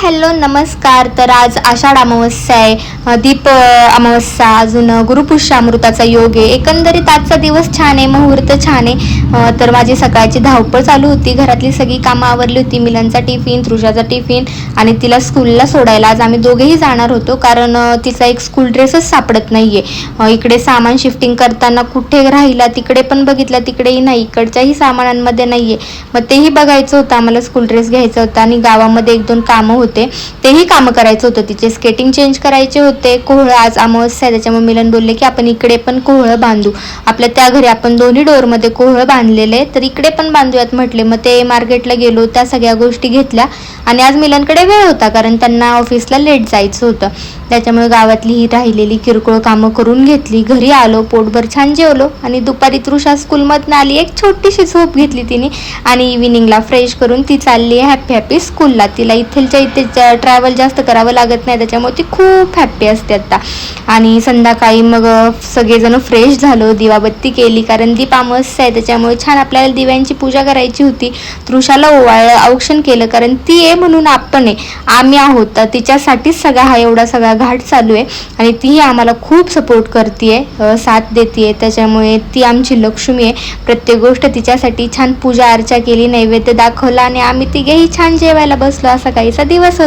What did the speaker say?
Hello नमस्कार. तर आज आषाढ अमावस्या आहे. दीप अमावस्या अजून गुरुपुष्यामृताचा गुरुपुष्य अमृताचा योग आहे. एकंदरीत आजचा दिवस छान आहे मुहूर्त छान आहे. तर माझी सकाळची धावपळ चालू होती. घरातली सगळी कामं आवरली होती. मिलनचा टिफिन तृषाचा टिफिन आणि तिला स्कूलला सोडायला आज आम्ही दोघेही जाणार होतो. कारण तिचा एक स्कूल ड्रेसच सापडत नाही आहे इकडे सामान शिफ्टिंग करताना कुठे राहिला तिकडे पण बघितलं तिकडेही नाही. इकडच्याही सामानांमध्ये नाही आहे मग तेही बघायचं होतं. आम्हाला स्कूल ड्रेस घ्यायचा होता आणि गावामध्ये एक दोन कामं होते. होते तेही कामं करायचं होतं. तिचे स्केटिंग चेंज करायचे होते. कोहळं आज अमावस्या आहे. त्याच्यामुळे मिलन बोलले की आपण इकडे पण कोहळं बांधू. आपल्या त्या घरी आपण दोन्ही डोअरमध्ये कोहळं बांधलेले तर इकडे पण बांधूयात म्हटले. मग ते मार्केटला गेलो त्या सगळ्या गोष्टी घेतल्या. आणि आज मिलनकडे वेळ होता कारण त्यांना ऑफिसला लेट जायचं होतं. त्याच्यामुळे गावातली ही राहिलेली किरकोळ कामं करून घेतली. घरी आलो पोटभर छान जेवलो. आणि दुपारी तृषा स्कूलमधनं आली. एक छोटीशी झोप घेतली तिने. आणि इव्हिनिंगला फ्रेश करून ती चालली आहे. हॅपी हॅपी स्कूलला तिला इथलच्या इथे ट्रॅव्हल जास्त करावं लागत नाही. त्याच्यामुळे ती खूप हॅप्पी असते आत्ता आणि संध्याकाळी मग सगळेजण फ्रेश झालो. दिवाबत्ती केली कारण दीप अमावस्या आहे. त्याच्यामुळे छान आपल्याला दिव्यांची पूजा करायची होती. तृषाला ओवाळ औक्षण केलं कारण ती आहे म्हणून आपण आहे. आम्ही आहोत. तर तिच्यासाठीच सगळा हा एवढा सगळा घाट चालू आहे. आणि तीही आम्हाला खूप सपोर्ट करते साथ देते त्याच्यामुळे ती आमची लक्ष्मी आहे. प्रत्येक गोष्ट तिच्यासाठी छान पूजा अर्चा केली नैवेद्य दाखवला आणि आम्ही तिघेही छान जेवायला बसलो. असा काहीसा दिवस होता